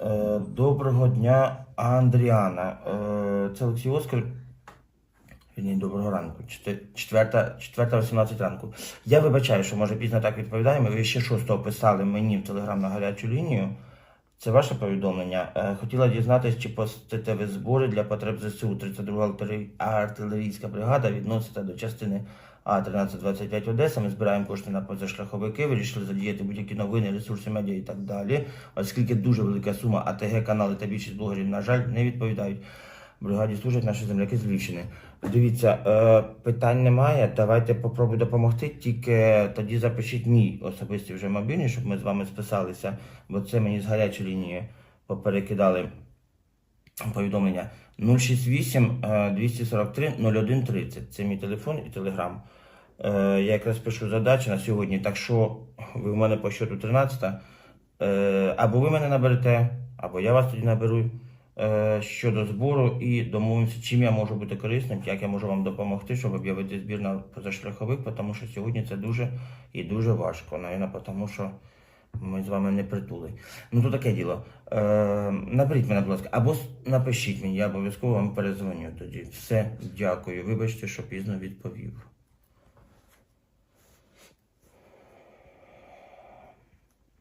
Е, Доброго дня, Андріана. Е, Це Олексій Оскар. Доброго ранку. Четверта, четверта 18 ранку. Я вибачаю, що може пізно так відповідаємо. Ви ще шостого писали мені в телеграм на гарячу лінію. Це ваше повідомлення. Е, Хотіла дізнатися, чи постите ви збори для потреб ЗСУ 32 артилерій- артилерійська бригада відноситься до частини А 1325 Одеса. Ми збираємо кошти на позашляховики, вирішили задіяти будь-які новини, ресурси медіа і так далі. Оскільки дуже велика сума АТГ канали та більшість блогерів, на жаль, не відповідають. Бригаді служать наші земляки з Львівщини. Дивіться, е, питань немає. Давайте попробую допомогти. Тільки тоді запишіть мій особистий вже мобільний, щоб ми з вами списалися, бо це мені з гарячої лінії поперекидали повідомлення 068 е, 243 0130. Це мій телефон і телеграм. Е, Я якраз пишу задачі на сьогодні, так що ви в мене по щоту 13. Е, Або ви мене наберете, або я вас тоді наберу щодо збору і домовимося, чим я можу бути корисним, як я можу вам допомогти, щоб об'явити збір на позашляховик, тому що сьогодні це дуже і дуже важко, навіть тому що ми з вами не притули. Ну то таке діло. Е, наберіть мене, будь ласка, або напишіть мені, я обов'язково вам перезвоню тоді. Все, дякую. Вибачте, що пізно відповів.